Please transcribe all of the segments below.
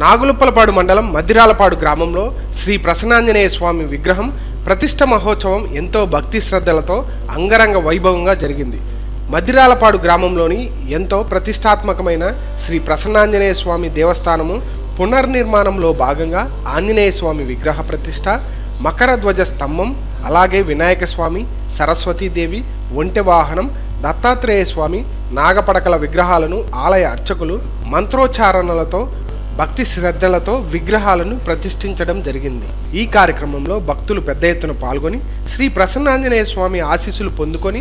నాగులుప్పలపాడు మండలం మద్దిరాలపాడు గ్రామంలో శ్రీ ప్రసన్నాంజనేయ స్వామి విగ్రహం ప్రతిష్ట మహోత్సవం ఎంతో భక్తి శ్రద్ధలతో అంగరంగ వైభవంగా జరిగింది. మద్దిరాలపాడు గ్రామంలోని ఎంతో ప్రతిష్టాత్మకమైన శ్రీ ప్రసన్నాంజనేయ స్వామి దేవస్థానము పునర్నిర్మాణంలో భాగంగా ఆంజనేయ స్వామి విగ్రహ ప్రతిష్ట మకర ధ్వజ స్తంభం అలాగే వినాయక స్వామి సరస్వతీదేవి ఒంటె వాహనం దత్తాత్రేయ స్వామి నాగపడకల విగ్రహాలను ఆలయ అర్చకులు మంత్రోచ్చారణలతో భక్తి శ్రద్ధలతో విగ్రహాలను ప్రతిష్ఠించడం జరిగింది. ఈ కార్యక్రమంలో భక్తులు పెద్ద ఎత్తున పాల్గొని శ్రీ ప్రసన్నాంజనేయ స్వామి ఆశీస్సులు పొందుకొని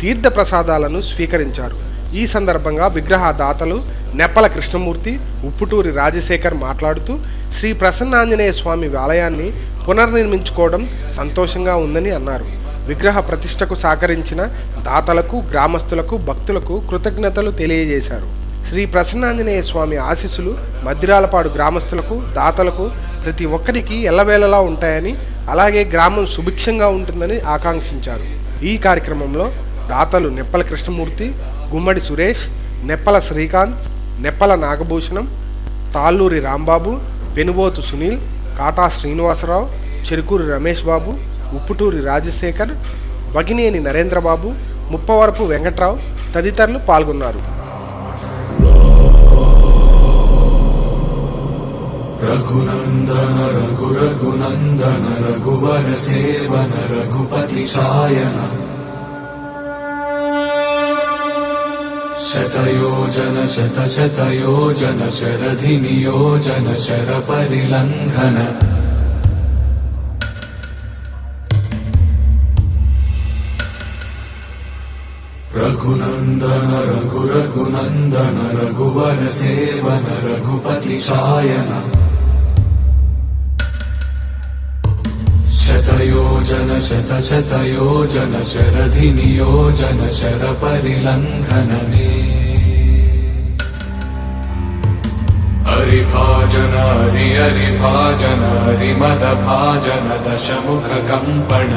తీర్థ ప్రసాదాలను స్వీకరించారు. ఈ సందర్భంగా విగ్రహ దాతలు నెప్పల కృష్ణమూర్తి ఉప్పుటూరి రాజశేఖర్ మాట్లాడుతూ శ్రీ ప్రసన్నాంజనేయ స్వామి ఆలయాన్ని పునర్నిర్మించుకోవడం సంతోషంగా ఉందని అన్నారు. విగ్రహ ప్రతిష్టకు సహకరించిన దాతలకు గ్రామస్తులకు భక్తులకు కృతజ్ఞతలు తెలియజేశారు. శ్రీ ప్రసన్నాంజనేయ స్వామి ఆశీస్సులు మద్దిరాలపాడు గ్రామస్తులకు దాతలకు ప్రతి ఒక్కరికి ఎల్లవేళలా ఉంటాయని అలాగే గ్రామం సుభిక్షంగా ఉంటుందని ఆకాంక్షించారు. ఈ కార్యక్రమంలో దాతలు నెప్పల కృష్ణమూర్తి గుమ్మడి సురేష్ నెప్పల శ్రీకాంత్ నెప్పల నాగభూషణం తాళ్ళూరి రాంబాబు పెనుబోతు సునీల్ కాటా శ్రీనివాసరావు చెరుకూరి రమేష్ బాబు ఉప్పుటూరి రాజశేఖర్ వగినేని నరేంద్రబాబు ముప్పవరపు వెంకట్రావు తదితరులు పాల్గొన్నారు. रघुनन्दन रघु रघुनन्दन रघुवर सेवन रघुपति शायन शतयोजन शतशतयोजन शरधिनियोजन शरपरिलङ्घन रघुनन्दन रघु रघुनन्दन रघुवर सेवन रघुपति शायन शतयोजन शतशतयोजन शरधिनियोजन शरपरिलङ्घनने हरिभाजन हरि हरिभाजन हरिमदभाजन दशमुखकम्पण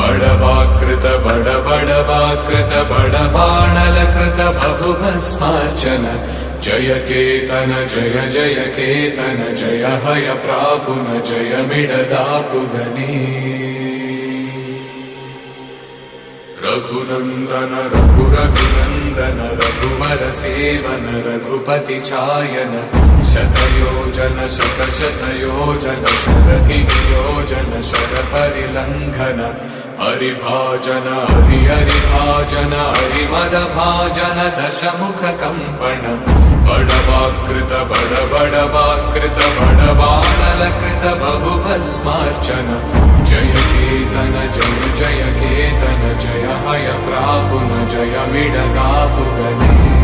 बडवाकृत बड बडवाकृत बडबाणलकृत बहुभस्मार्चन జయ కేతన జయ జయ కేతన జయ హయ ప్రాపున జయ మిడదాపుగని రఘునందన రఘు రఘునందన రఘువర సేవన రఘుపతి ఛాయన శతయోజన శత శతయోజన శరథి నియోజన శర పరిలంఘన हरिभाजन हरि हरिभाजन हरिमदभाजन दशमुखकम्पण बडवाकृत बड बडवाकृत बडबाणलकृत बहुभस्मार्चन जय केतन जय जय केतन जय हय प्रापुन जय मिडदापुगने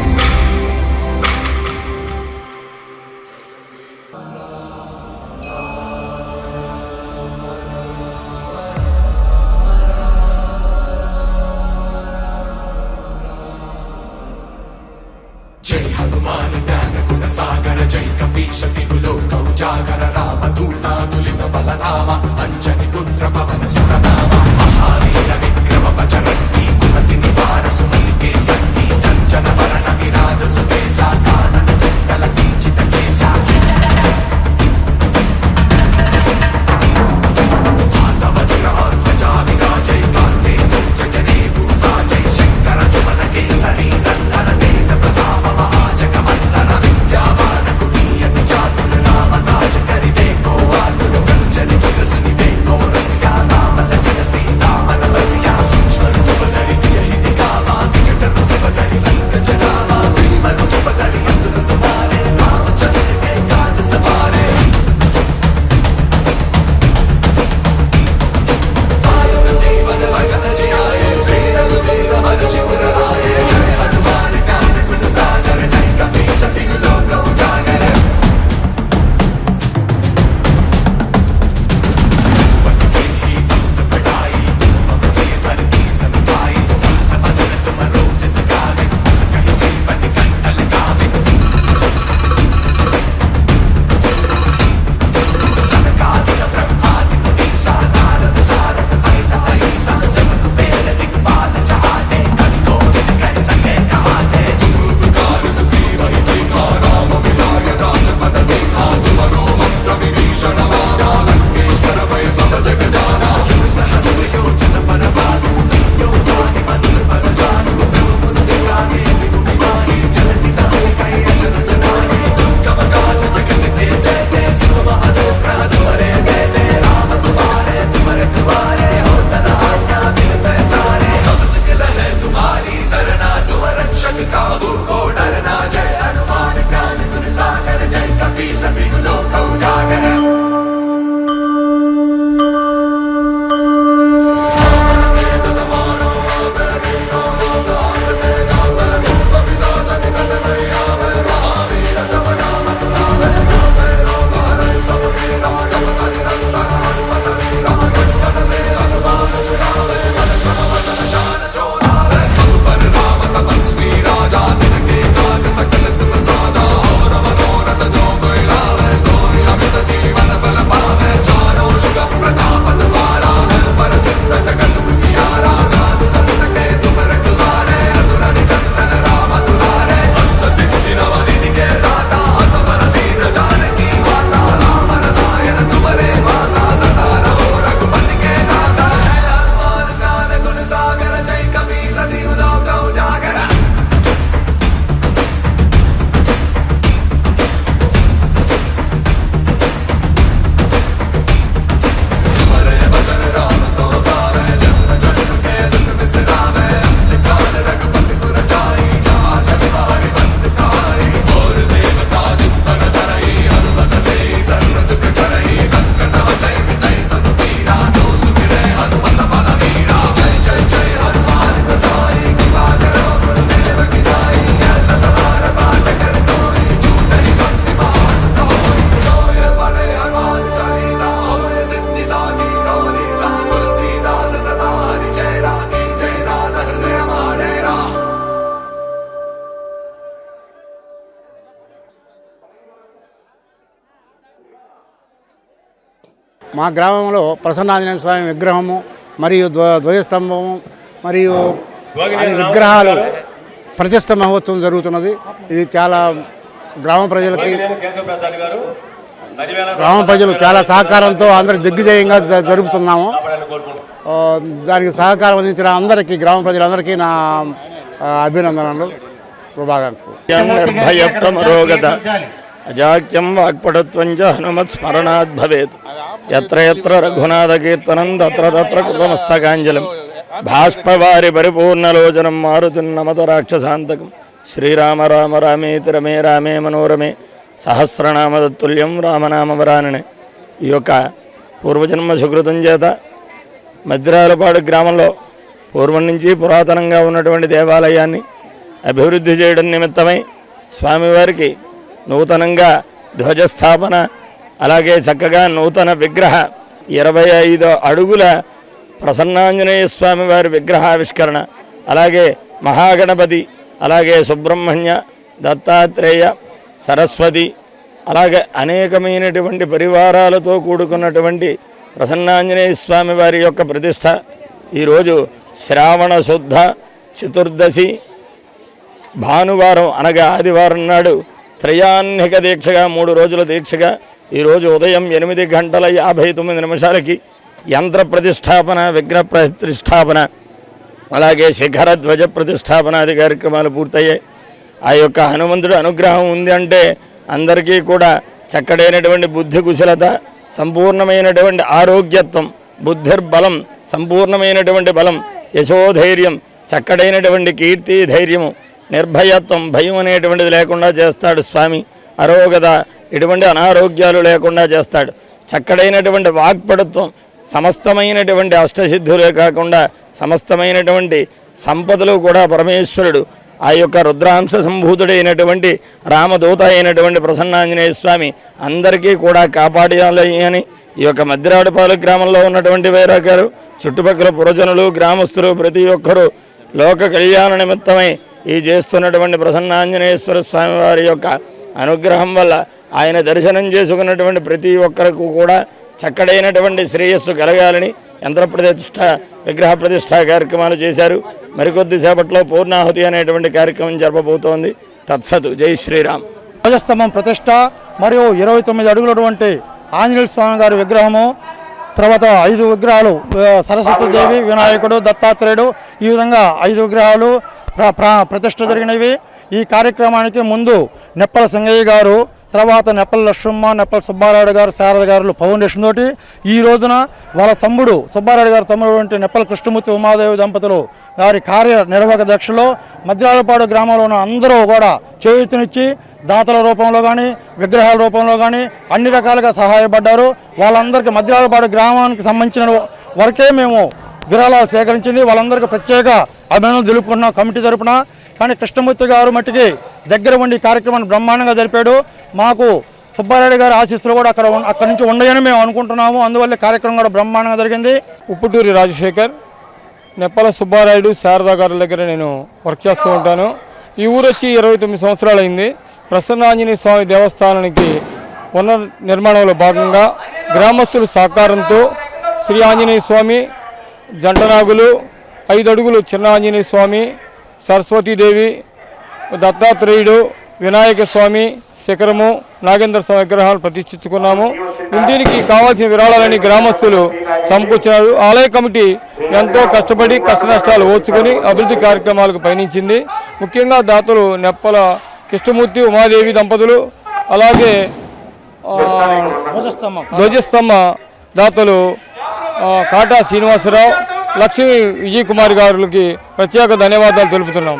భీష కౌజాగర రామ దూత తులిత బలధామ అంజని పుత్ర పవన సుతనామ. మహావీ మా గ్రామంలో ప్రసన్నాంజనేయ స్వామి విగ్రహము మరియు ధ్వ ధ్వజస్తంభము మరియు విగ్రహాలు ప్రతిష్ట మహోత్సవం జరుగుతున్నది. ఇది చాలా గ్రామ ప్రజలకి గ్రామ ప్రజలు చాలా సహకారంతో అందరికి దిగ్విజయంగా జ- జరుపుతున్నాము. దానికి సహకారం అందించిన అందరికీ గ్రామ ప్రజలందరికీ నా అభినందనలు. భయప్రమరోగత అజాక్యం వాక్పటత్వం చ హనుమత్ స్మరణాద్ భవేత్. ఎత్ర ఎత్ర రఘునాథకీర్తనం తత్ర తత్ర కృతమస్తకాంజలం భాష్పవారి పరిపూర్ణలోచనం మారుతిన్నమత రాక్షసాంతకం శ్రీరామ రామ రామేతి రమే రామే మనోరమే సహస్రనామదత్తుల్యం రామనామవరాననే ఈ యొక్క పూర్వజన్మ సుకృతం చేత మద్రాలపాడు గ్రామంలో పూర్వం నుంచి పురాతనంగా ఉన్నటువంటి దేవాలయాన్ని అభివృద్ధి చేయడం నిమిత్తమై స్వామివారికి నూతనంగా ధ్వజస్థాపన అలాగే చక్కగా నూతన విగ్రహ ఇరవై ఐదు అడుగుల ప్రసన్నాంజనేయ స్వామి వారి విగ్రహావిష్కరణ అలాగే మహాగణపతి అలాగే సుబ్రహ్మణ్య దత్తాత్రేయ సరస్వతి అలాగే అనేకమైనటువంటి పరివారాలతో కూడుకున్నటువంటి ప్రసన్నాంజనేయ స్వామి వారి యొక్క ప్రతిష్ట ఈరోజు శ్రావణ శుద్ధ చతుర్దశి భానువారం అనగా ఆదివారం నాడు త్రయాన్నిక దీక్షగా మూడు రోజుల దీక్షగా ఈరోజు ఉదయం ఎనిమిది గంటల యాభై తొమ్మిది నిమిషాలకి యంత్ర ప్రతిష్టాపన విగ్రహ ప్రతిష్టాపన అలాగే శిఖర ధ్వజ ప్రతిష్టాపనాది కార్యక్రమాలు పూర్తయ్యాయి. ఆ యొక్క హనుమంతుడు అనుగ్రహం ఉంది అంటే అందరికీ కూడా చక్కడైనటువంటి బుద్ధి కుశలత సంపూర్ణమైనటువంటి ఆరోగ్యత్వం బుద్ధిర్బలం సంపూర్ణమైనటువంటి బలం యశోధైర్యం చక్కడైనటువంటి కీర్తి ధైర్యము నిర్భయత్వం భయం అనేటువంటిది లేకుండా చేస్తాడు స్వామి. అరోగత ఎటువంటి అనారోగ్యాలు లేకుండా చేస్తాడు. చక్కడైనటువంటి వాక్పడుత్వం సమస్తమైనటువంటి అష్టసిద్ధులే కాకుండా సమస్తమైనటువంటి సంపదలు కూడా పరమేశ్వరుడు. ఆ యొక్క రుద్రాంశ సంభూతుడైనటువంటి రామదూత అయినటువంటి ప్రసన్నాంజనేయ స్వామి అందరికీ కూడా కాపాడాలి అని ఈ యొక్క మద్దిరాడుపాలు గ్రామంలో ఉన్నటువంటి వైరాగారు చుట్టుపక్కల పురజనులు గ్రామస్తులు ప్రతి ఒక్కరూ లోక కళ్యాణ నిమిత్తమై ఈ చేస్తున్నటువంటి ప్రసన్నాంజనేశ్వర స్వామి వారి యొక్క అనుగ్రహం వల్ల ఆయన దర్శనం చేసుకున్నటువంటి ప్రతి ఒక్కరికి కూడా చక్కడైనటువంటి శ్రేయస్సు కలగాలని యంత్ర ప్రతిష్ట విగ్రహ ప్రతిష్ట కార్యక్రమాలు చేశారు. మరికొద్ది సేపట్లో పూర్ణాహుతి అనేటువంటి కార్యక్రమం జరపబోతోంది. తత్సతు. జై శ్రీరామ్. ధ్వజస్తంభం ప్రతిష్ట మరియు ఇరవై తొమ్మిది అడుగులటువంటి ఆంజనేయ స్వామి గారి విగ్రహము తర్వాత ఐదు విగ్రహాలు సరస్వతీదేవి వినాయకుడు దత్తాత్రేయుడు ఈ విధంగా ఐదు విగ్రహాలు ప్రతిష్ట జరిగినవి. ఈ కార్యక్రమానికి ముందు నెప్పల సింగయ్య గారు తర్వాత నెప్పల లక్ష్మమ్మ నెప్పల సుబ్బారాయుడు గారు శారద గారు ఫౌండేషన్ తోటి ఈ రోజున వాళ్ళ తమ్ముడు సుబ్బారాయుడు గారు తమ్ముడు వంటి నెప్పల కృష్ణమూర్తి ఉమాదేవి దంపతులు గారి కార్యనిర్వాహక దక్షలో మధ్యరాలపాడు గ్రామంలో ఉన్న అందరూ కూడా చేయూతనిచ్చి దాతల రూపంలో కానీ విగ్రహాల రూపంలో కానీ అన్ని రకాలుగా సహాయపడ్డారు. వాళ్ళందరికీ మధ్యరాలపాడు గ్రామానికి సంబంధించిన వరకే మేము విరాళాలు సేకరించింది. వాళ్ళందరికీ ప్రత్యేక అభినందనలు తెలుపుకున్నాం కమిటీ తరపున కానీ కృష్ణమూర్తి గారు మట్టికి దగ్గర ఉండి కార్యక్రమాన్ని బ్రహ్మాండంగా జరిపాడు. మాకు సుబ్బారెడ్డి గారి ఆశీస్సులు కూడా అక్కడ అక్కడ అక్కడి నుంచి ఉండయని మేము అనుకుంటున్నాము. అందువల్ల కార్యక్రమం కూడా బ్రహ్మాండంగా జరిగింది. ఉప్పుటూరి రాజశేఖర్ నెప్పల సుబ్బారాయుడు శారదా గారి దగ్గర నేను వర్క్ చేస్తూ ఉంటాను. ఈ ఊరు వచ్చి ఇరవై తొమ్మిది సంవత్సరాలు అయింది. ప్రసన్నాంజనేయ స్వామి దేవస్థానానికి పునర్ నిర్మాణంలో భాగంగా గ్రామస్తుల సహకారంతో శ్రీ ఆంజనేయ స్వామి జంటనాగులు ఐదు అడుగులు చిన్న ఆంజనేయ స్వామి సరస్వతీదేవి దత్తాత్రేయుడు వినాయక స్వామి శిఖరము నాగేంద్ర స్వామి విగ్రహాలు ప్రతిష్ఠించుకున్నాము. దీనికి కావాల్సిన విరాళాలని గ్రామస్తులు సమకూర్చారు ఆలయ కమిటీ ఎంతో కష్టపడి కష్ట నష్టాలు ఓర్చుకొని అభివృద్ధి కార్యక్రమాలకు పయనించింది. ముఖ్యంగా దాతలు నెప్పల కృష్ణమూర్తి ఉమాదేవి దంపతులు అలాగే ధ్వజస్తంభం. ధ్వజస్తంభ దాతలు కాటా శ్రీనివాసరావు లక్ష్మీ విజయ్ కుమార్ గారులకి ప్రత్యేక ధన్యవాదాలు తెలుపుతున్నాం.